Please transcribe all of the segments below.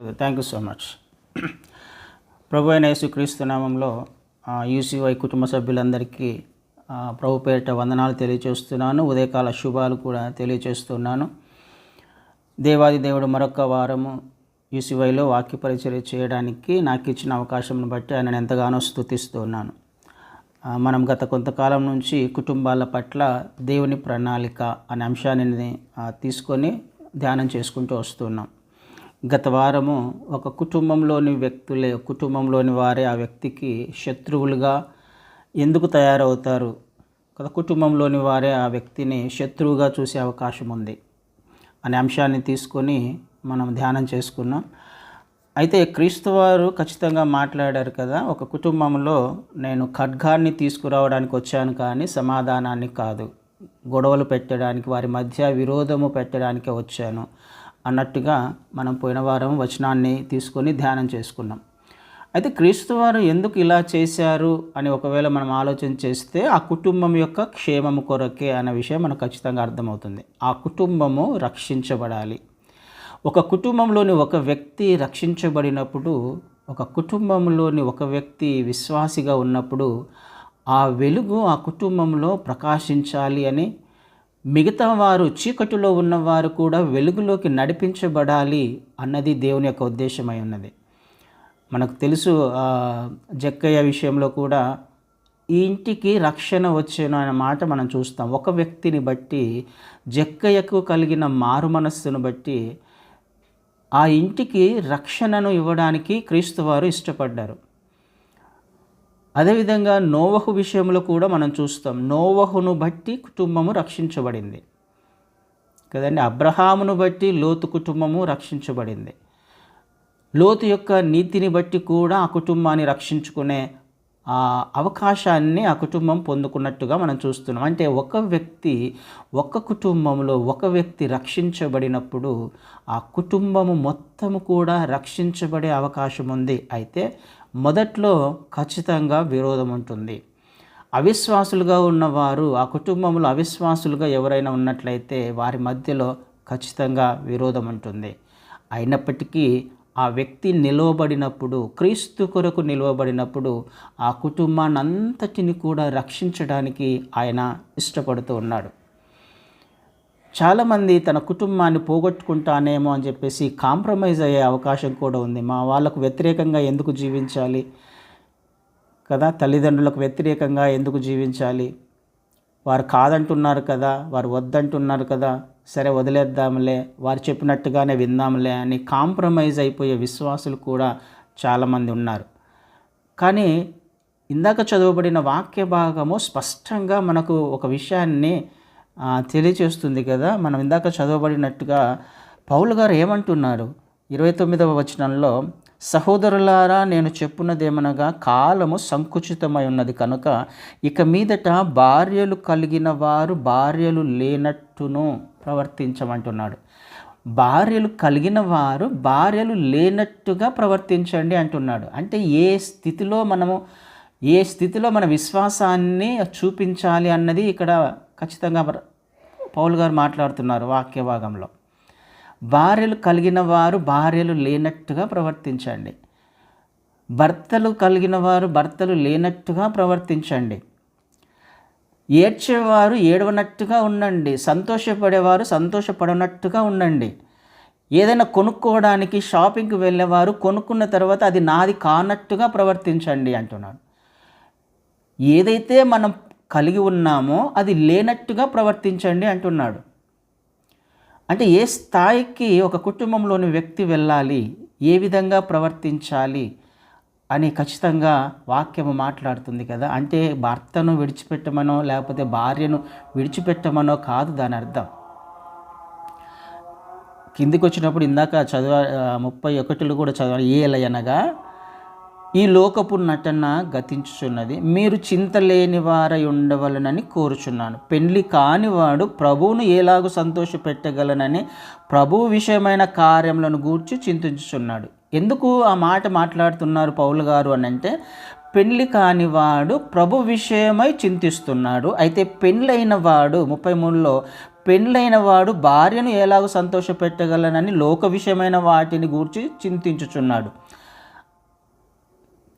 Thank you so much ప్రభు అయిన యేసుక్రీస్తు నామంలో యూసీవై కుటుంబ సభ్యులందరికీ ప్రభు పేరిట వందనాలు తెలియజేస్తున్నాను ఉదయకాల శుభాలు కూడా తెలియజేస్తున్నాను దేవాది దేవుడు మరొక వారము యూసీవైలో వాక్య పరిచర్య చేయడానికి నాకు ఇచ్చిన అవకాశం బట్టి ఆయన ఎంతగానో స్థుతిస్తున్నాను మనం గత కొంతకాలం నుంచి కుటుంబాల పట్ల దేవుని ప్రణాళిక అనే అంశాన్ని తీసుకొని ధ్యానం చేసుకుంటూ వస్తున్నాం. గత వారము ఒక కుటుంబంలోని వ్యక్తులే కుటుంబంలోని వారే ఆ వ్యక్తికి శత్రువులుగా ఎందుకు తయారవుతారు? కదా కుటుంబంలోని వారే ఆ వ్యక్తిని శత్రువుగా చూసే అవకాశం ఉంది అనే అంశాన్ని తీసుకొని మనం ధ్యానం చేసుకున్నాం. అయితే క్రీస్తు వారు ఖచ్చితంగా మాట్లాడారు కదా ఒక కుటుంబంలో నేను ఖడ్గాన్ని తీసుకురావడానికి వచ్చాను కానీ సమాధానాన్ని కాదు. గొడవలు పెట్టడానికి వారి మధ్య విరోధము పెట్టడానికి వచ్చాను. అన్నట్టుగా మనం పోయిన వారం వచనాన్ని తీసుకొని ధ్యానం చేసుకున్నాం. అయితే క్రీస్తు వారు ఎందుకు ఇలా చేశారు అని ఒకవేళ మనం ఆలోచన చేస్తే ఆ కుటుంబం యొక్క క్షేమము కొరకే అనే విషయం మనకు ఖచ్చితంగా అర్థమవుతుంది. ఆ కుటుంబము రక్షించబడాలి. ఒక కుటుంబంలోని ఒక వ్యక్తి రక్షించబడినప్పుడు ఒక కుటుంబంలోని ఒక వ్యక్తి విశ్వాసిగా ఉన్నప్పుడు ఆ వెలుగు ఆ కుటుంబంలో ప్రకాశించాలి అని మిగతా వారు చీకటిలో ఉన్నవారు కూడా వెలుగులోకి నడిపించబడాలి అన్నది దేవుని యొక్క ఉద్దేశమై ఉన్నది. మనకు తెలుసు జక్కయ్య విషయంలో కూడా ఈ ఇంటికి రక్షణ వచ్చేను అనే మాట మనం చూస్తాం. ఒక వ్యక్తిని బట్టి జక్కయ్యకు కలిగిన మారు మనస్సును బట్టి ఆ ఇంటికి రక్షణను ఇవ్వడానికి క్రీస్తు వారు ఇష్టపడ్డారు. అదేవిధంగా నోవహు విషయంలో కూడా మనం చూస్తాం. నోవహును బట్టి కుటుంబము రక్షించబడింది. కదండి? అబ్రహామును బట్టి లోతు కుటుంబము రక్షించబడింది. లోతు యొక్క నీతిని బట్టి కూడా ఆ కుటుంబాన్ని రక్షించుకునే ఆ అవకాశాన్ని ఆ కుటుంబం పొందుకున్నట్టుగా మనం చూస్తున్నాం. అంటే ఒక వ్యక్తి ఒక కుటుంబంలో ఒక వ్యక్తి రక్షించబడినప్పుడు ఆ కుటుంబము మొత్తము కూడా రక్షించబడే అవకాశం ఉంది అయితే మొదట్లో ఖచ్చితంగా విరోధం ఉంటుంది అవిశ్వాసులుగా ఉన్నవారు ఆ కుటుంబంలో అవిశ్వాసులుగా ఎవరైనా ఉన్నట్లయితే వారి మధ్యలో ఖచ్చితంగా విరోధం ఉంటుంది అయినప్పటికీ ఆ వ్యక్తి నిలవబడినప్పుడు క్రీస్తు కొరకు నిలవబడినప్పుడు ఆ కుటుంబాన్ని అంతటిని కూడా రక్షించడానికి ఆయన ఇష్టపడుతూ ఉన్నాడు. చాలామంది తన కుటుంబాన్ని పోగొట్టుకుంటానేమో అని చెప్పేసి కాంప్రమైజ్ అయ్యే అవకాశం కూడా ఉంది. మా వాళ్ళకు వ్యతిరేకంగా ఎందుకు జీవించాలి? కదా తల్లిదండ్రులకు వ్యతిరేకంగా ఎందుకు జీవించాలి? వారు కాదంటున్నారు కదా వారు వద్దంటున్నారు కదా సరే వదిలేద్దాంలే వారు చెప్పినట్టుగానే విందాంలే అని కాంప్రమైజ్ అయిపోయే విశ్వాసులు కూడా చాలామంది ఉన్నారు. కానీ ఇందాక చదవబడిన వాక్య భాగము స్పష్టంగా మనకు ఒక విషయాన్ని తెలియచేస్తుంది కదా. మనం ఇందాక చదవబడినట్టుగా పౌలు గారు ఏమంటున్నారు? ఇరవై తొమ్మిదవ వచనంలో సహోదరులారా నేను చెప్పున్నదేమనగా కాలము సంకుచితమై ఉన్నది కనుక ఇక మీదట భార్యలు కలిగిన వారు భార్యలు లేనట్టును ప్రవర్తించమంటున్నాడు. భార్యలు కలిగిన వారు భార్యలు లేనట్టుగా ప్రవర్తించండి అంటున్నాడు. అంటే ఏ స్థితిలో మనము ఏ స్థితిలో మన విశ్వాసాన్ని చూపించాలి అన్నది ఇక్కడ ఖచ్చితంగా పౌల్ గారు మాట్లాడుతున్నారు వాక్య భాగంలో భార్యలు కలిగిన వారు భార్యలు లేనట్టుగా ప్రవర్తించండి. భర్తలు కలిగిన వారు భర్తలు లేనట్టుగా ప్రవర్తించండి. ఏడ్చేవారు ఏడవనట్టుగా ఉండండి. సంతోషపడేవారు సంతోషపడనట్టుగా ఉండండి. ఏదైనా కొనుక్కోవడానికి షాపింగ్కి వెళ్ళేవారు కొనుక్కున్న తర్వాత అది నాది కానట్టుగా ప్రవర్తించండి అంటున్నాడు. ఏదైతే మనం కలిగి ఉన్నామో అది లేనట్టుగా ప్రవర్తించండి అంటున్నాడు. అంటే ఏ స్థాయికి ఒక కుటుంబంలోని వ్యక్తి వెళ్ళాలి ఏ విధంగా ప్రవర్తించాలి అని ఖచ్చితంగా వాక్యము మాట్లాడుతుంది కదా. అంటే భర్తను విడిచిపెట్టమనో లేకపోతే భార్యను విడిచిపెట్టమనో కాదు దాని అర్థం. కిందికి వచ్చినప్పుడు ఇందాక చదవ ముప్పై ఒకటిలో కూడా చదవాలి ఏలయనగా ఈ లోకపు నటన గతించుచున్నది. మీరు చింత లేని వారై ఉండవలనని కోరుచున్నాను. పెళ్ళి కానివాడు ప్రభువును ఎలాగూ సంతోష పెట్టగలనని ప్రభువు విషయమైన కార్యములను గూర్చి చింతించుచున్నాడు. ఎందుకు ఆ మాట మాట్లాడుతున్నారు పౌలు గారు అని అంటే పెళ్ళి కానివాడు ప్రభు విషయమై చింతిస్తున్నాడు. అయితే పెళ్ళైన వాడు ముప్పై మూడులో పెళ్ళైన వాడు భార్యను ఎలాగో సంతోషపెట్టగలనని లోక విషయమైన వాటిని గూర్చి చింతించుచున్నాడు.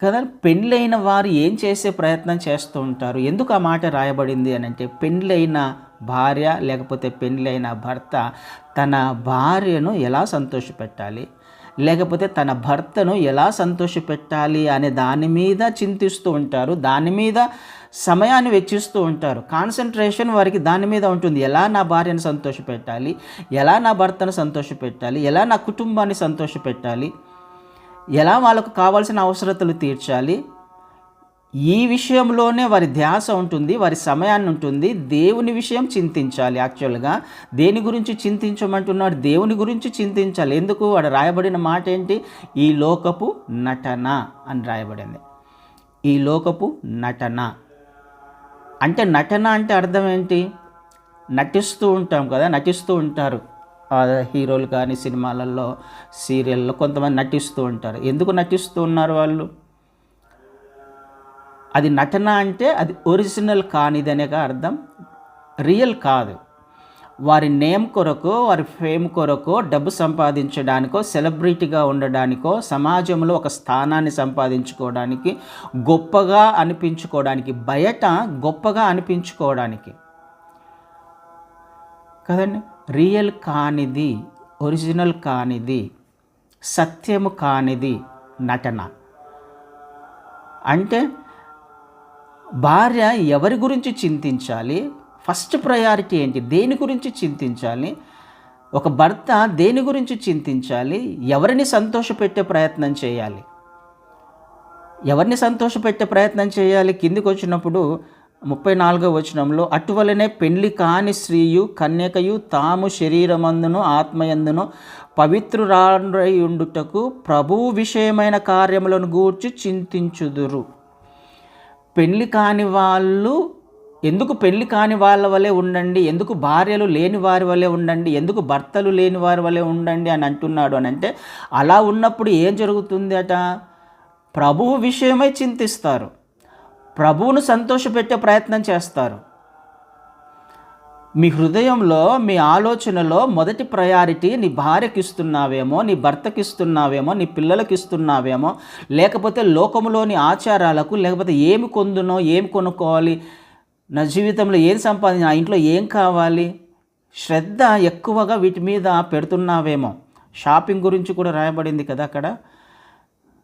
కదా పెండ్లైన వారు ఏం చేసే ప్రయత్నం చేస్తూ ఉంటారు? ఎందుకు ఆ మాట రాయబడింది అని అంటే పెండ్లైన భార్య లేకపోతే పెండ్లైన భర్త తన భార్యను ఎలా సంతోషపెట్టాలి? లేకపోతే తన భర్తను ఎలా సంతోషపెట్టాలి అనే దాని మీద చింతిస్తూ ఉంటారు దాని మీద సమయాన్ని వెచ్చిస్తూ ఉంటారు. కాన్సన్ట్రేషన్ వారికి దాని మీద ఉంటుంది. ఎలా నా భార్యను సంతోషపెట్టాలి? ఎలా నా భర్తను సంతోషపెట్టాలి? ఎలా నా కుటుంబాన్ని సంతోషపెట్టాలి? ఎలా వాళ్ళకు కావాల్సిన అవసరతలు తీర్చాలి? ఈ విషయంలోనే వారి ధ్యాస ఉంటుంది వారి సమయాన్ని ఉంటుంది. దేవుని విషయం చింతించాలి యాక్చువల్గా. దేని గురించి చింతించమంటున్నాడు? దేవుని గురించి చింతించాలి. ఎందుకు? వాడు రాయబడిన మాట ఏంటి? ఈ లోకపు నటన అని రాయబడింది. ఈ లోకపు నటన. అంటే నటన అంటే అర్థం ఏంటి? నటిస్తూ ఉంటాం కదా నటిస్తూ ఉంటారు. హీరోలు కానీ సినిమాలలో సీరియల్లో కొంతమంది నటిస్తూ ఉంటారు. ఎందుకు నటిస్తూ ఉన్నారు వాళ్ళు? అది నటన అంటే అది ఒరిజినల్ కానిదనేగా అర్థం. రియల్ కాదు. వారి నేమ్ కొరకు వారి ఫేమ్ కొరకు డబ్బు సంపాదించడానికో సెలబ్రిటీగా ఉండడానికో సమాజంలో ఒక స్థానాన్ని సంపాదించుకోవడానికి గొప్పగా అనిపించుకోవడానికి బయట గొప్పగా అనిపించుకోవడానికి. కదండి? రియల్ కానిది ఒరిజినల్ కానిది సత్యము కానిది నటన. అంటే భార్య ఎవరి గురించి చింతించాలి? ఫస్ట్ ప్రయారిటీ ఏంటి? దేని గురించి చింతించాలి? ఒక భర్త దేని గురించి చింతించాలి? ఎవరిని సంతోషపెట్టే ప్రయత్నం చేయాలి? ఎవరిని సంతోషపెట్టే ప్రయత్నం చేయాలి? కిందికి వచ్చినప్పుడు ముప్పై నాలుగో వచనంలో అటువలనే పెళ్ళి కాని స్త్రీయు కన్యకయు తాము శరీరమందును ఆత్మయందును పవిత్రురాండ్రయుండుటకు ప్రభువు విషయమైన కార్యములను గూర్చి చింతించుదురు. పెళ్ళి కాని వాళ్ళు ఎందుకు పెళ్ళి కాని వాళ్ళ వలె ఉండండి? ఎందుకు భార్యలు లేని వారి వలె ఉండండి? ఎందుకు భర్తలు లేని వారి వలె ఉండండి అని అంటున్నాడు అని అంటే అలా ఉన్నప్పుడు ఏం జరుగుతుంది అట ప్రభువు విషయమై చింతిస్తారు. ప్రభువును సంతోషపెట్టే ప్రయత్నం చేస్తారు. మీ హృదయంలో మీ ఆలోచనలో మొదటి ప్రయారిటీ నీ భార్యకి ఇస్తున్నావేమో నీ భర్తకి ఇస్తున్నావేమో నీ పిల్లలకి ఇస్తున్నావేమో లేకపోతే లోకంలోని ఆచారాలకు లేకపోతే ఏమి కొందునో ఏమి కొనుక్కోవాలి నా జీవితంలో ఏం సంపాదించిన నా ఇంట్లో ఏం కావాలి శ్రద్ధ ఎక్కువగా వీటి మీద పెడుతున్నావేమో. షాపింగ్ గురించి కూడా రాయబడింది కదా అక్కడ.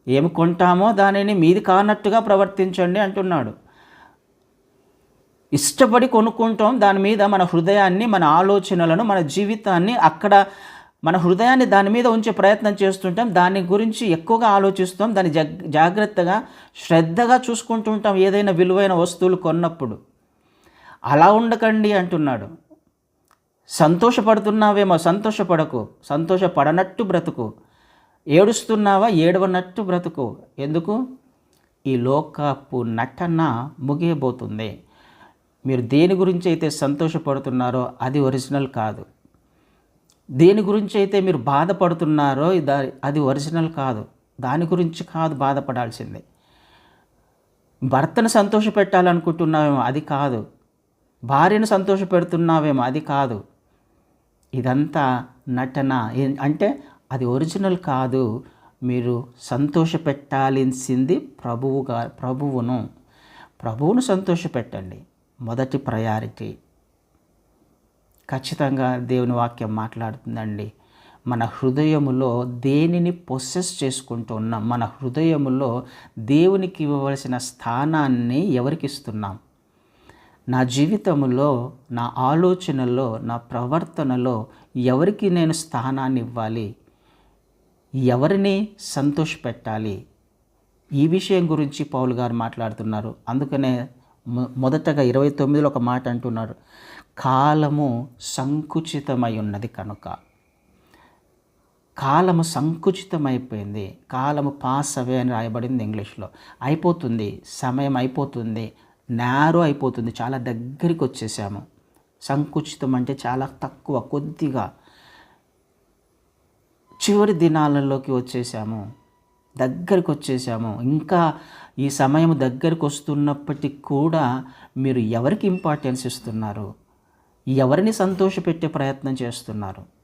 ఏమి కొంటామో దానిని మీది కానట్టుగా ప్రవర్తించండి అంటున్నాడు. ఇష్టపడి కొనుక్కుంటాం దాని మీద మన హృదయాన్ని మన ఆలోచనలను మన జీవితాన్ని అక్కడ మన హృదయాన్ని దాని మీద ఉంచే ప్రయత్నం చేస్తుంటాం. దాని గురించి ఎక్కువగా ఆలోచిస్తాం దాన్ని జాగ్రత్తగా శ్రద్ధగా చూసుకుంటుంటాం ఏదైనా విలువైన వస్తువులు కొన్నప్పుడు. అలా ఉండకండి అంటున్నాడు. సంతోషపడుతున్నావేమో సంతోషపడకు సంతోషపడనట్టు బ్రతుకు. ఏడుస్తున్నావా? ఏడవనట్టు బ్రతుకు. ఎందుకు? ఈ లోకపు నటన ముగియబోతుంది. మీరు దేని గురించి అయితే సంతోషపడుతున్నారో అది ఒరిజినల్ కాదు. దేని గురించి అయితే మీరు బాధపడుతున్నారో అది ఒరిజినల్ కాదు. దాని గురించి కాదు బాధపడాల్సిందే. భర్తను సంతోష పెట్టాలనుకుంటున్నావేమో అది కాదు. భార్యను సంతోషపెడుతున్నావేమో అది కాదు. ఇదంతా నటన. అంటే అది ఒరిజినల్ కాదు. మీరు సంతోషపెట్టాల్సింది ప్రభువుగా ప్రభువును. ప్రభువును సంతోషపెట్టండి. మొదటి ప్రయారిటీ ఖచ్చితంగా దేవుని వాక్యం మాట్లాడుతుందండి. మన హృదయములో దేనిని పొసెస్ చేసుకుంటూ ఉన్నాం? మన హృదయములో దేవునికి ఇవ్వవలసిన స్థానాన్ని ఎవరికి ఇస్తున్నాం నా జీవితంలో నా ఆలోచనలో నా ప్రవర్తనలో ఎవరికి నేను స్థానాన్ని ఇవ్వాలి? ఎవరిని సంతోషపెట్టాలి? ఈ విషయం గురించి పౌలు గారు మాట్లాడుతున్నారు. అందుకనే మొదటగా ఇరవై తొమ్మిదిలో ఒక మాట అంటున్నారు కాలము సంకుచితమై ఉన్నది కనుక. కాలము సంకుచితమైపోయింది. కాలము పాస్ అవే అని రాయబడింది ఇంగ్లీష్లో. అయిపోతుంది. సమయం అయిపోతుంది. నేరో అయిపోతుంది. చాలా దగ్గరికి వచ్చేసాము. సంకుచితం అంటే చాలా తక్కువ కొద్దిగా. చివరి దినాలలోకి వచ్చేసాము. దగ్గరికి వచ్చేసాము ఇంకా ఈ సమయం దగ్గరికి వస్తున్నప్పటికి కూడా మీరు ఎవరికి ఇంపార్టెన్స్ ఇస్తున్నారు? ఎవరిని సంతోషపెట్టే ప్రయత్నం చేస్తున్నారు?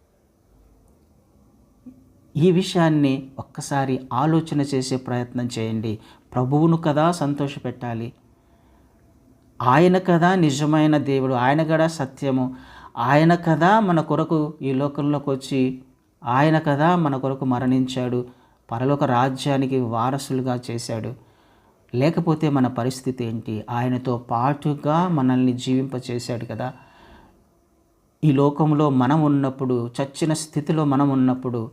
ఈ విషయాన్ని ఒక్కసారి ఆలోచన చేసే ప్రయత్నం చేయండి. ప్రభువును కదా సంతోషపెట్టాలి? ఆయన కదా నిజమైన దేవుడు? ఆయన కదా సత్యము? ఆయన కదా మన కొరకు ఈ లోకంలోకి వచ్చి ఆయన కదా మన కొరకు మరణించాడు పరలోక రాజ్యానికి వారసులుగా చేశాడు. లేకపోతే మన పరిస్థితి ఏంటి? ఆయనతో పాటుగా మనల్ని జీవింపచేశాడు కదా. ఈ లోకంలో మనం ఉన్నప్పుడు చచ్చిన స్థితిలో మనం ఉన్నప్పుడు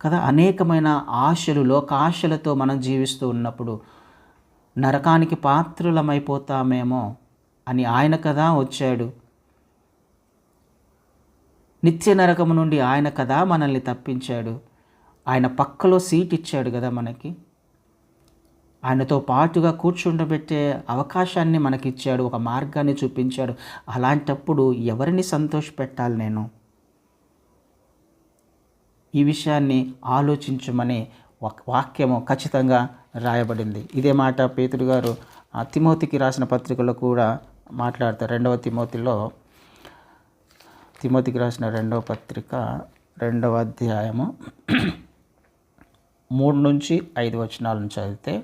కదా అనేకమైన ఆశలు లోకాశలతో మనం జీవిస్తూ ఉన్నప్పుడు నరకానికి పాత్రులమైపోతామేమో అని ఆయన కదా వచ్చాడు. నిత్య నరకము నుండి ఆయన కదా మనల్ని తప్పించాడు. ఆయన పక్కలో సీట్ ఇచ్చాడు కదా మనకి. ఆయనతో పాటుగా కూర్చుండబెట్టే అవకాశాన్ని మనకిచ్చాడు ఒక మార్గాన్ని చూపించాడు. అలాంటప్పుడు ఎవరిని సంతోషపెట్టాలి నేను? ఈ విషయాన్ని ఆలోచించమని వాక్యము ఖచ్చితంగా రాయబడింది. ఇదే మాట పేతుడు గారు తిమోతికి రాసిన పత్రికలో కూడా మాట్లాడతారు. రెండవ తిమోతిలో తిమోతికి రాసిన రెండవ పత్రిక రెండవ అధ్యాయము మూడు నుంచి ఐదు వచనాలను చదివితే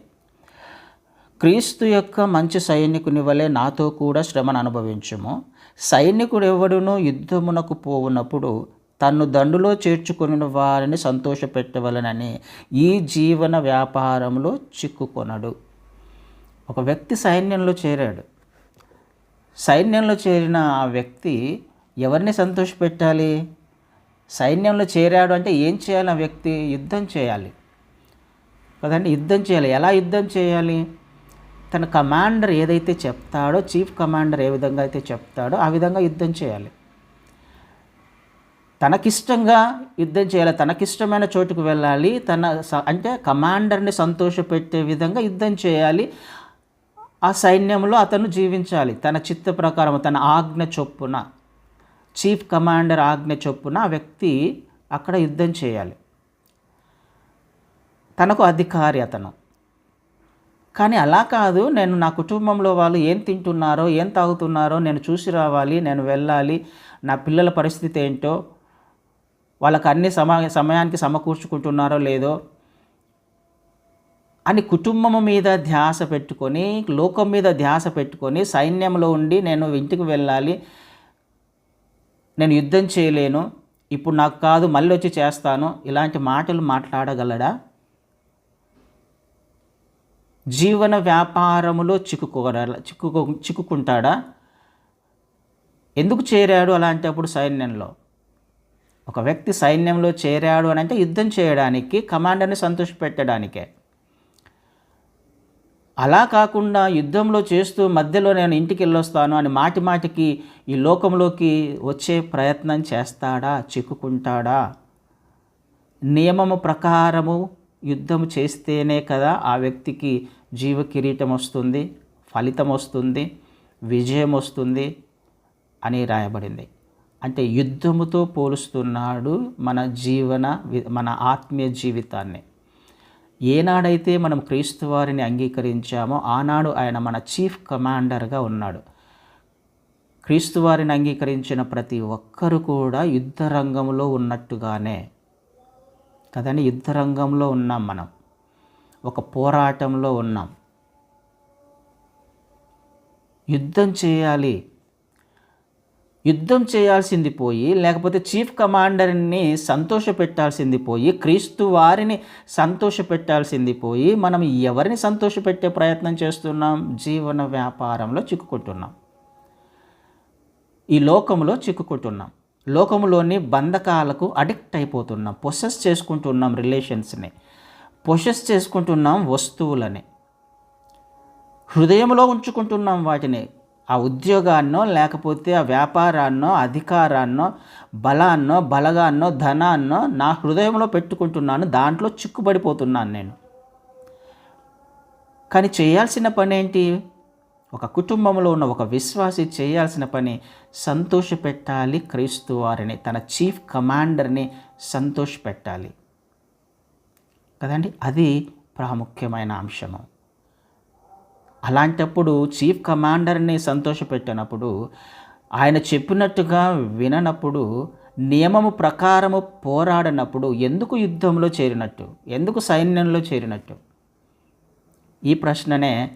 క్రీస్తు యొక్క మంచి సైనికుని వలె నాతో కూడా శ్రమను అనుభవించుము. సైనికుడు ఎవడునో యుద్ధమునకు పోవునప్పుడు తన్ను దండులో చేర్చుకుని వారిని సంతోషపెట్టవలనని ఈ జీవన వ్యాపారంలో చిక్కుకొనడు. ఒక వ్యక్తి సైన్యంలో చేరాడు. సైన్యంలో చేరిన ఆ వ్యక్తి ఎవరిని సంతోషపెట్టాలి? సైన్యంలో చేరాడు అంటే ఏం చేయాలి ఆ వ్యక్తి? యుద్ధం చేయాలి. కదండి? యుద్ధం చేయాలి. ఎలా యుద్ధం చేయాలి? తన కమాండర్ ఏదైతే చెప్తాడో చీఫ్ కమాండర్ ఏ విధంగా అయితే చెప్తాడో ఆ విధంగా యుద్ధం చేయాలి. తనకిష్టంగా యుద్ధం చేయాలి. తనకిష్టమైన చోటుకు వెళ్ళాలి. తన అంటే కమాండర్ని సంతోషపెట్టే విధంగా యుద్ధం చేయాలి. ఆ సైన్యంలో అతను జీవించాలి. తన చిత్త ప్రకారం తన ఆజ్ఞ చొప్పున. చీఫ్ కమాండర్ ఆజ్ఞ చొప్పున ఆ వ్యక్తి అక్కడ యుద్ధం చేయాలి. తనకు అధికారి అతను. కానీ అలా కాదు నేను నా కుటుంబంలో వాళ్ళు ఏం తింటున్నారో ఏం తాగుతున్నారో నేను చూసి రావాలి నేను వెళ్ళాలి నా పిల్లల పరిస్థితి ఏంటో వాళ్ళకి అన్ని సమా సమయానికి సమకూర్చుకుంటున్నారో లేదో అని కుటుంబం మీద ధ్యాస పెట్టుకొని లోకం మీద ధ్యాస పెట్టుకొని సైన్యంలో ఉండి నేను ఇంటికి వెళ్ళాలి నేను యుద్ధం చేయలేను ఇప్పుడు నాకు కాదు మళ్ళీ వచ్చి చేస్తాను ఇలాంటి మాటలు మాట్లాడగలడా? జీవన వ్యాపారములో చిక్కుకోగల చిక్కుకో చిక్కుకుంటాడా? ఎందుకు చేరాడు అలాంటప్పుడు సైన్యంలో? ఒక వ్యక్తి సైన్యంలో చేరాడు అని అంటే యుద్ధం చేయడానికి కమాండర్ని సంతోషపెట్టడానికే. అలా కాకుండా యుద్ధంలో చేస్తూ మధ్యలో నేను ఇంటికి వెళ్ళొస్తాను అని మాటి మాటికి ఈ లోకంలోకి వచ్చే ప్రయత్నం చేస్తాడా? చిక్కుకుంటాడా? నియమము ప్రకారము యుద్ధం చేస్తేనే కదా ఆ వ్యక్తికి జీవ కిరీటం వస్తుంది ఫలితం వస్తుంది విజయం వస్తుంది అని రాయబడింది. అంటే యుద్ధముతో పోలుస్తున్నాడు మన జీవన మన ఆత్మీయ జీవితాన్ని. ఏనాడైతే మనం క్రీస్తు వారిని అంగీకరించామో ఆనాడు ఆయన మన చీఫ్ కమాండర్గా ఉన్నాడు. క్రీస్తు వారిని అంగీకరించిన ప్రతి ఒక్కరు కూడా యుద్ధ రంగంలో ఉన్నట్టుగానే కదండి యుద్ధ రంగంలో ఉన్నాం మనం. ఒక పోరాటంలో ఉన్నాం. యుద్ధం చేయాలి. యుద్ధం చేయాల్సింది పోయి లేకపోతే చీఫ్ కమాండర్ని సంతోష పెట్టాల్సింది పోయి క్రీస్తు వారిని సంతోష పెట్టాల్సింది పోయి మనం ఎవరిని సంతోషపెట్టే ప్రయత్నం చేస్తున్నాం? జీవన వ్యాపారంలో చిక్కుకుంటున్నాం. ఈ లోకంలో చిక్కుకుంటున్నాం. లోకంలోని బంధకాలకు అడిక్ట్ అయిపోతున్నాం. పొసెస్ చేసుకుంటున్నాం రిలేషన్స్ని. పొసెస్ చేసుకుంటున్నాం వస్తువులని. హృదయంలో ఉంచుకుంటున్నాం వాటిని. ఆ ఉద్యోగాన్నో లేకపోతే ఆ వ్యాపారాన్నో అధికారాన్నో బలాన్నో బలగాన్నో ధనాన్నో నా హృదయంలో పెట్టుకుంటున్నాను దాంట్లో చిక్కుబడిపోతున్నాను నేను. కానీ చేయాల్సిన పని ఏంటి ఒక కుటుంబంలో ఉన్న ఒక విశ్వాసి చేయాల్సిన పని సంతోషపెట్టాలి క్రీస్తు వారిని తన చీఫ్ కమాండర్ని సంతోషపెట్టాలి. కదండి? అది ప్రాముఖ్యమైన అంశము. అలాంటప్పుడు చీఫ్ కమాండర్ని సంతోషపెట్టినప్పుడు ఆయన చెప్పినట్టుగా విననప్పుడు నియమము ప్రకారము పోరాడినప్పుడు ఎందుకు యుద్ధంలో చేరినట్టు? ఎందుకు సైన్యంలో చేరినట్టు? ఈ ప్రశ్ననే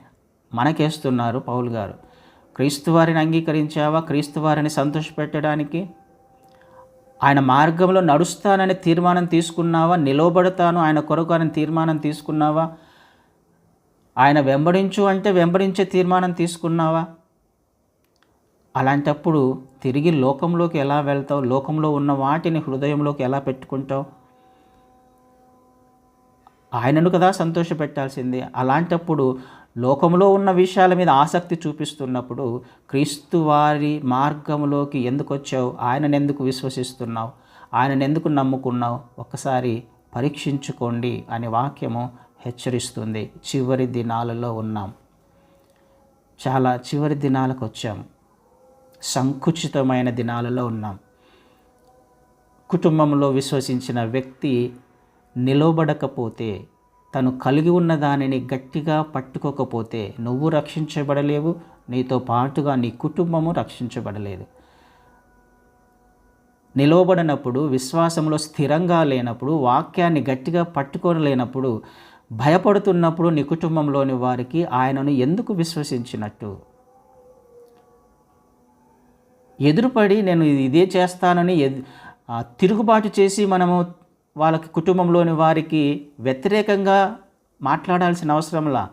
మనకేస్తున్నారు పౌల్ గారు. క్రీస్తు వారిని అంగీకరించావా? క్రీస్తు వారిని సంతోషపెట్టడానికి? ఆయన మార్గంలో నడుస్తానని తీర్మానం తీసుకున్నావా? నిలవబడతాను ఆయన కొరకు అని తీర్మానం తీసుకున్నావా? ఆయన వెంబడించు అంటే వెంబడించే తీర్మానం తీసుకున్నావా? అలాంటప్పుడు తిరిగి లోకంలోకి ఎలా వెళ్తావు? లోకంలో ఉన్న వాటిని హృదయంలోకి ఎలా పెట్టుకుంటావు? ఆయనను కదా సంతోషపెట్టాల్సింది. అలాంటప్పుడు లోకంలో ఉన్న విషయాల మీద ఆసక్తి చూపిస్తున్నప్పుడు క్రీస్తు వారి మార్గంలోకి ఎందుకు వచ్చావు ఆయనను ఎందుకు విశ్వసిస్తున్నావు? ఆయనను ఎందుకు నమ్ముకున్నావు? ఒక్కసారి పరీక్షించుకోండి అనే వాక్యము హెచ్చరిస్తుంది. చివరి దినాలలో ఉన్నాం. చాలా చివరి దినాలకు వచ్చాం. సంకుచితమైన దినాలలో ఉన్నాం. కుటుంబంలో విశ్వసించిన వ్యక్తి నిలవబడకపోతే తను కలిగి ఉన్న దానిని గట్టిగా పట్టుకోకపోతే నువ్వు రక్షించబడలేవు నీతో పాటుగా నీ కుటుంబము రక్షించబడలేదు. నిలవబడినప్పుడు విశ్వాసంలో స్థిరంగా లేనప్పుడు వాక్యాన్ని గట్టిగా పట్టుకోలేనప్పుడు భయపడుతున్నప్పుడు నీ కుటుంబంలోని వారికి ఆయనను ఎందుకు విశ్వసించినట్టు? ఎదురుపడి నేను ఇదే చేస్తానని తిరుగుబాటు చేసి మనము వాళ్ళకి కుటుంబంలోని వారికి వ్యతిరేకంగా మాట్లాడాల్సిన అవసరంలా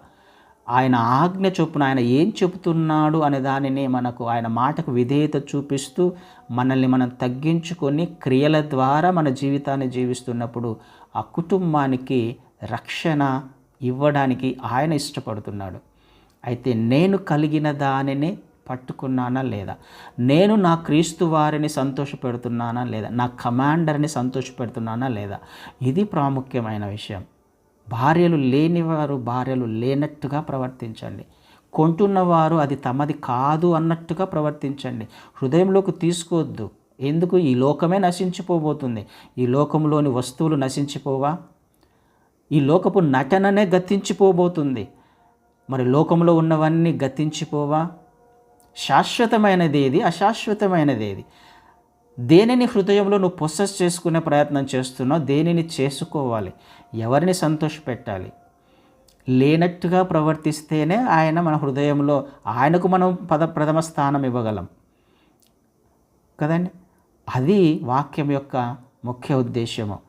ఆయన ఆజ్ఞ చొప్పున ఆయన ఏం చెబుతున్నాడు అనే దానిని మనకు ఆయన మాటకు విధేయత చూపిస్తూ మనల్ని మనం తగ్గించుకొని క్రియల ద్వారా మన జీవితాన్ని జీవిస్తున్నప్పుడు ఆ కుటుంబానికి రక్షణ ఇవ్వడానికి ఆయన ఇష్టపడుతున్నాడు. అయితే నేను కలిగిన దానిని పట్టుకున్నానా లేదా? నేను నా క్రీస్తు వారిని సంతోషపెడుతున్నానా లేదా? నా కమాండర్ని సంతోషపెడుతున్నానా లేదా? ఇది ప్రాముఖ్యమైన విషయం. భార్యలు లేనివారు భార్యలు లేనట్టుగా ప్రవర్తించండి. కొంటున్నవారు అది తమది కాదు అన్నట్టుగా ప్రవర్తించండి. హృదయంలోకి తీసుకోవద్దు. ఎందుకు? ఈ లోకమే నశించిపోబోతుంది. ఈ లోకంలోని వస్తువులు నశించిపోవా? ఈ లోకపు నటననే గతించిపోబోతుంది. మరి లోకంలో ఉన్నవన్నీ గతించిపోవా? శాశ్వతమైనది ఏది అశాశ్వతమైనది ఏది దేనిని హృదయంలో నువ్వు పొసెస్ చేసుకునే ప్రయత్నం చేస్తున్నావు? దేనిని చేసుకోవాలి? ఎవరిని సంతోషపెట్టాలి? లేనట్టుగా ప్రవర్తిస్తేనే ఆయన మన హృదయంలో ఆయనకు మనం పద ప్రథమ స్థానం ఇవ్వగలం. కదండి? అది వాక్యం యొక్క ముఖ్య ఉద్దేశము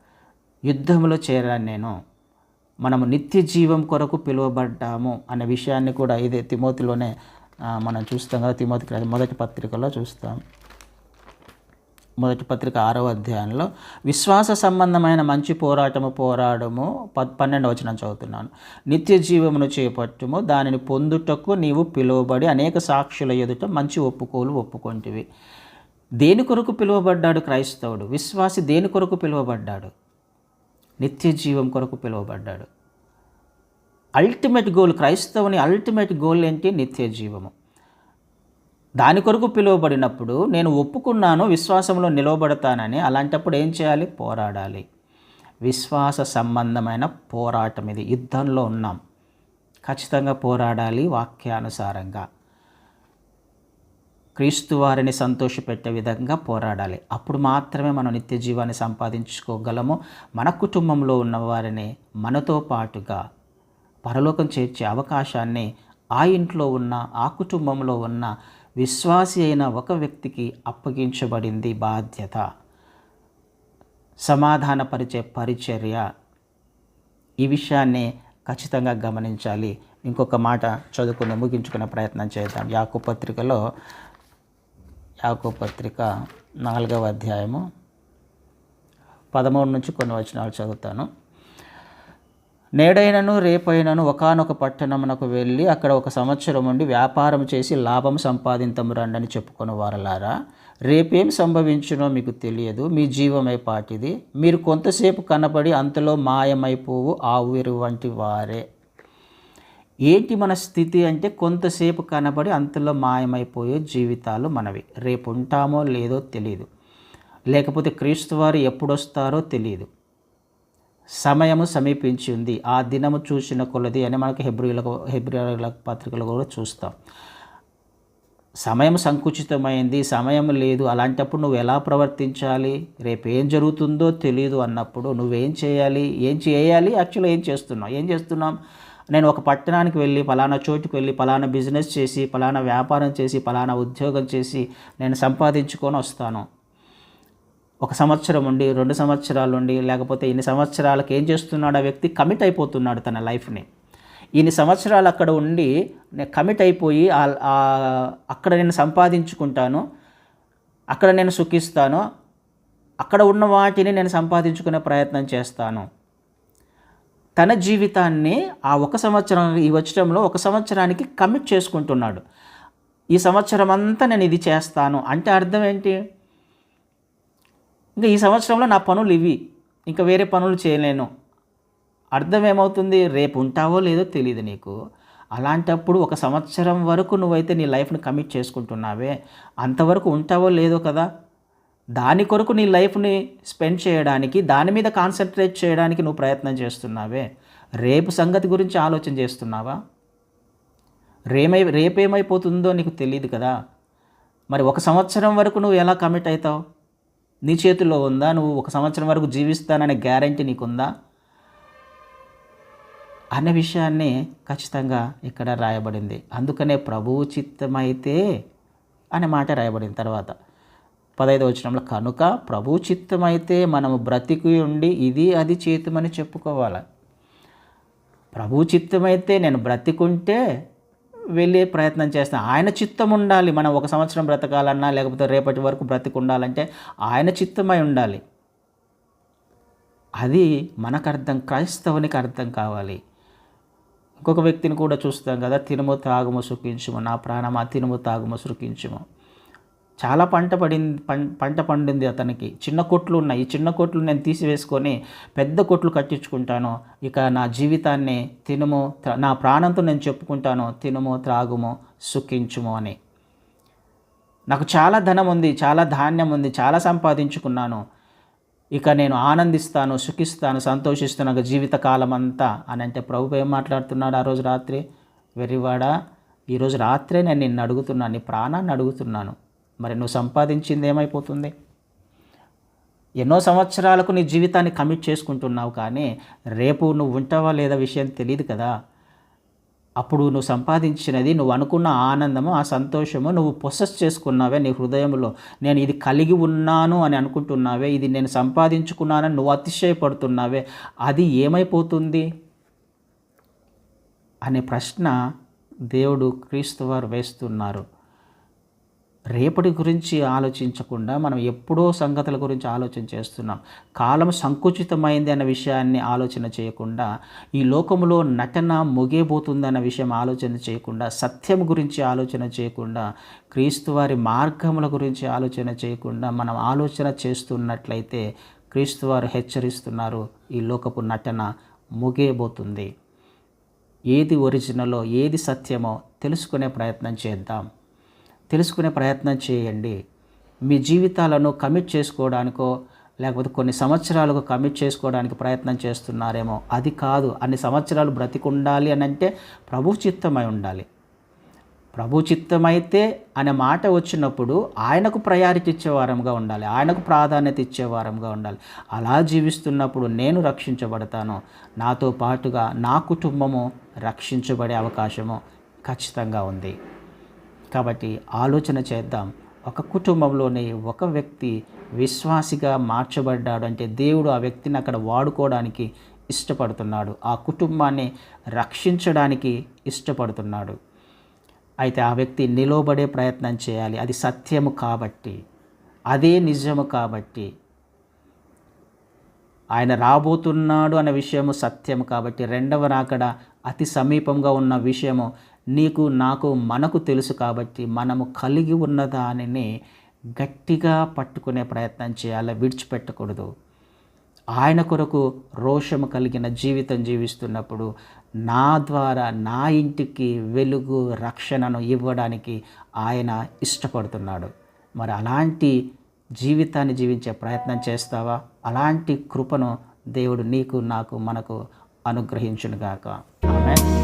యుద్ధంలో చేరాను నేను. మనము నిత్య జీవం కొరకు పిలువబడ్డాము అనే విషయాన్ని కూడా ఇదే తిమోతిలోనే మనం చూస్తాం కదా తిమోతికి మొదటి పత్రికలో చూస్తాం. మొదటి పత్రిక ఆరో అధ్యాయంలో విశ్వాస సంబంధమైన మంచి పోరాటము పోరాడము ప పన్నెండు వచనం చదువుతున్నాను. నిత్య జీవమును చేపట్టుము దానిని పొందుటకు నీవు పిలువబడి అనేక సాక్షుల ఎదుట మంచి ఒప్పుకోలు ఒప్పుకొంటివి. దేని కొరకు పిలువబడ్డాడు క్రైస్తవుడు? విశ్వాసి దేని కొరకు పిలువబడ్డాడు? నిత్య జీవం కొరకు పిలువబడ్డాడు. అల్టిమేట్ గోల్ క్రైస్తవుని అల్టిమేట్ గోల్ ఏంటి? నిత్య జీవము. దాని కొరకు పిలువబడినప్పుడు నేను ఒప్పుకున్నాను విశ్వాసంలో నిలవబడతానని. అలాంటప్పుడు ఏం చేయాలి? పోరాడాలి. విశ్వాస సంబంధమైన పోరాటం ఇది. యుద్ధంలో ఉన్నాం. ఖచ్చితంగా పోరాడాలి వాక్యానుసారంగా. క్రీస్తు వారిని సంతోషపెట్టే విధంగా పోరాడాలి. అప్పుడు మాత్రమే మనం నిత్య జీవాన్ని సంపాదించుకోగలము. మన కుటుంబంలో ఉన్న వారిని మనతో పాటుగా పరలోకం చేర్చే అవకాశాన్ని ఆ ఇంట్లో ఉన్న ఆ కుటుంబంలో ఉన్న విశ్వాసి అయిన ఒక వ్యక్తికి అప్పగించబడింది బాధ్యత. సమాధానపరిచే పరిచర్య. ఈ విషయాన్ని ఖచ్చితంగా గమనించాలి. ఇంకొక మాట చదువుకుని ముగించుకునే ప్రయత్నం చేద్దాం. యాకు పత్రికలో యాకో పత్రిక నాలుగవ అధ్యాయము పదమూడు నుంచి కొన్ని వచనాలు చదువుతాను. నేడైనను రేపైనను ఒకనొక పట్టణమునకు వెళ్ళి అక్కడ ఒక సంవత్సరం ఉండి వ్యాపారం చేసి లాభం సంపాదింతము రండని చెప్పుకుని వారలారా. రేపేం సంభవించునో మీకు తెలియదు. మీ జీవమై పాటిది. మీరు కొంతసేపు కనబడి అంతలో మాయమైపోవు. ఆవిరు వంటి వారే. ఏంటి మన స్థితి అంటే కొంతసేపు కనబడి అంతలో మాయమైపోయే జీవితాలు మనవి. రేపు ఉంటామో లేదో తెలియదు లేకపోతే క్రీస్తు వారు ఎప్పుడొస్తారో తెలియదు సమయము సమీపించి ఉంది. ఆ దినము చూసిన కొలది అని మనకి హెబ్రిలకు హెబ్రిల పత్రికలు కూడా చూస్తాం. సమయం సంకుచితమైంది సమయం లేదు. అలాంటప్పుడు నువ్వు ఎలా ప్రవర్తించాలి? రేపు ఏం జరుగుతుందో తెలియదు అన్నప్పుడు నువ్వేం చేయాలి? ఏం చేయాలి? యాక్చువల్గా ఏం చేస్తున్నావు? ఏం చేస్తున్నాం? నేను ఒక పట్టణానికి వెళ్ళి పలానా చోటుకు వెళ్ళి పలానా బిజినెస్ చేసి పలానా వ్యాపారం చేసి పలానా ఉద్యోగం చేసి నేను సంపాదించుకొని వస్తాను. ఒక సంవత్సరం ఉండి రెండు సంవత్సరాలు ఉండి లేకపోతే ఇన్ని సంవత్సరాలకు ఏం చేస్తున్నాడు ఆ వ్యక్తి? కమిట్ అయిపోతున్నాడు తన లైఫ్ని. ఇన్ని సంవత్సరాలు అక్కడ ఉండి నేను కమిట్ అయిపోయి అక్కడ నేను సంపాదించుకుంటాను అక్కడ నేను సుఖిస్తాను అక్కడ ఉన్న వాటిని నేను సంపాదించుకునే ప్రయత్నం చేస్తాను. తన జీవితాన్ని ఆ ఒక సంవత్సరం ఈ వచ్చడంలో ఒక సంవత్సరానికి కమిట్ చేసుకుంటున్నాడు. ఈ సంవత్సరం అంతా నేను ఇది చేస్తాను అంటే అర్థం ఏంటి? ఇంకా ఈ సంవత్సరంలో నా పనులు ఇవి. ఇంకా వేరే పనులు చేయలేను. అర్థం ఏమవుతుంది? రేపు ఉంటావో లేదో తెలియదు నీకు. అలాంటప్పుడు ఒక సంవత్సరం వరకు నువ్వైతే నీ లైఫ్ని కమిట్ చేసుకుంటున్నావే. అంతవరకు ఉంటావో లేదో కదా? దాని కొరకు నీ లైఫ్ని స్పెండ్ చేయడానికి దాని మీద కాన్సన్ట్రేట్ చేయడానికి నువ్వు ప్రయత్నం చేస్తున్నావే. రేపు సంగతి గురించి ఆలోచన చేస్తున్నావా? రేమై రేపేమైపోతుందో నీకు తెలియదు కదా. మరి ఒక సంవత్సరం వరకు నువ్వు ఎలా కమిట్ అవుతావు? నీ చేతిలో ఉందా? నువ్వు ఒక సంవత్సరం వరకు జీవిస్తాననే గ్యారంటీ నీకుందా? అనే విషయాన్ని ఖచ్చితంగా ఇక్కడ రాయబడింది. అందుకనే ప్రభువు చిత్తమైతే అనే మాట రాయబడింది తర్వాత. పదహైదు వచనంలో కనుక ప్రభు చిత్తమైతే మనము బ్రతికి ఉండి ఇది అది చేతుమని చెప్పుకోవాలి. ప్రభు చిత్తమైతే నేను బ్రతికుంటే వెళ్ళే ప్రయత్నం చేస్తాను. ఆయన చిత్తం ఉండాలి. మనం ఒక సంవత్సరం బ్రతకాలన్నా లేకపోతే రేపటి వరకు బ్రతికి ఉండాలంటే ఆయన చిత్తమై ఉండాలి. అది మనకు అర్థం క్రైస్తవునికి అర్థం కావాలి. ఇంకొక వ్యక్తిని కూడా చూస్తాం కదా తినుము తాగుము సుఖించుము నా ప్రాణమా తినుము తాగుము సుఖించుము. చాలా పంట పడింది పంట పండింది అతనికి. చిన్న కొట్లు ఉన్నాయి. ఈ చిన్న కొట్లు నేను తీసివేసుకొని పెద్ద కొట్లు కట్టించుకుంటాను. ఇక నా జీవితాన్ని తినుము నా ప్రాణంతో నేను చెప్పుకుంటాను. తినుము త్రాగుము సుఖించుము అని. నాకు చాలా ధనం ఉంది చాలా ధాన్యం ఉంది చాలా సంపాదించుకున్నాను. ఇక నేను ఆనందిస్తాను సుఖిస్తాను సంతోషిస్తాను ఇక జీవితకాలం అంతా అని అంటే ప్రభు ఏం మాట్లాడుతున్నాడు ఆ రోజు రాత్రి? వెర్రివాడా ఈరోజు రాత్రే నేను నిన్ను అడుగుతున్నాను నీ ప్రాణాన్ని అడుగుతున్నాను. మరి నువ్వు సంపాదించింది ఏమైపోతుంది? ఎన్నో సంవత్సరాలకు నీ జీవితాన్ని కమిట్ చేసుకుంటున్నావు కానీ రేపు నువ్వు ఉంటావా లేదా విషయం తెలియదు కదా. అప్పుడు నువ్వు సంపాదించినది నువ్వు అనుకున్న ఆనందము ఆ సంతోషము నువ్వు పొసెస్ చేసుకున్నావే నీ హృదయంలో. నేను ఇది కలిగి ఉన్నాను అని అనుకుంటున్నావే ఇది నేను సంపాదించుకున్నానని నువ్వు అతిశయపడుతున్నావే అది ఏమైపోతుంది? అనే ప్రశ్న దేవుడు క్రీస్తు వారు వేస్తున్నారు. రేపటి గురించి ఆలోచించకుండా మనం ఎప్పుడో సంగతుల గురించి ఆలోచన చేస్తున్నాం. కాలం సంకుచితమైంది అన్న విషయాన్ని ఆలోచన చేయకుండా ఈ లోకంలో నటన ముగియబోతుందన్న విషయం ఆలోచన చేయకుండా సత్యం గురించి ఆలోచన చేయకుండా క్రీస్తువారి మార్గముల గురించి ఆలోచన చేయకుండా మనం ఆలోచన చేస్తున్నట్లయితే క్రీస్తువారు హెచ్చరిస్తున్నారు ఈ లోకపు నటన ముగియబోతుంది. ఏది ఒరిజినలో ఏది సత్యమో తెలుసుకునే ప్రయత్నం చేద్దాం. తెలుసుకునే ప్రయత్నం చేయండి. మీ జీవితాలను కమిట్ చేసుకోవడానికో లేకపోతే కొన్ని సంవత్సరాలకు కమిట్ చేసుకోవడానికి ప్రయత్నం చేస్తున్నారేమో. అది కాదు అన్ని సంవత్సరాలు బ్రతికుండాలి అని అంటే ప్రభు చిత్తమై ఉండాలి. ప్రభు చిత్తమైతే అనే మాట వచ్చినప్పుడు ఆయనకు ప్రయారిటీ ఇచ్చేవారంగా ఉండాలి. ఆయనకు ప్రాధాన్యత ఇచ్చేవారంగా ఉండాలి. అలా జీవిస్తున్నప్పుడు నేను రక్షించబడతాను. నాతో పాటుగా నా కుటుంబము రక్షించబడే అవకాశము ఖచ్చితంగా ఉంది. కాబట్టి ఆలోచన చేద్దాం. ఒక కుటుంబంలోనే ఒక వ్యక్తి విశ్వాసిగా మార్చబడ్డాడు అంటే దేవుడు ఆ వ్యక్తిని అక్కడ వాడుకోవడానికి ఇష్టపడుతున్నాడు. ఆ కుటుంబాన్ని రక్షించడానికి ఇష్టపడుతున్నాడు. అయితే ఆ వ్యక్తి నిలవబడే ప్రయత్నం చేయాలి. అది సత్యము కాబట్టి అదే నిజము కాబట్టి ఆయన రాబోతున్నాడు అనే విషయము సత్యము కాబట్టి రెండవ రాకడ అతి సమీపంగా ఉన్న విషయము నీకు నాకు మనకు తెలుసు కాబట్టి మనము కలిగి ఉన్న దానిని గట్టిగా పట్టుకునే ప్రయత్నం చేయాలి? విడిచిపెట్టకూడదు. ఆయన కొరకు రోషము కలిగిన జీవితం జీవిస్తున్నప్పుడు నా ద్వారా నా ఇంటికి వెలుగు రక్షణను ఇవ్వడానికి ఆయన ఇష్టపడుతున్నాడు. మరి అలాంటి జీవితాన్ని జీవించే ప్రయత్నం చేస్తావా? అలాంటి కృపను దేవుడు నీకు నాకు మనకు అనుగ్రహించునుగాక. ఆమె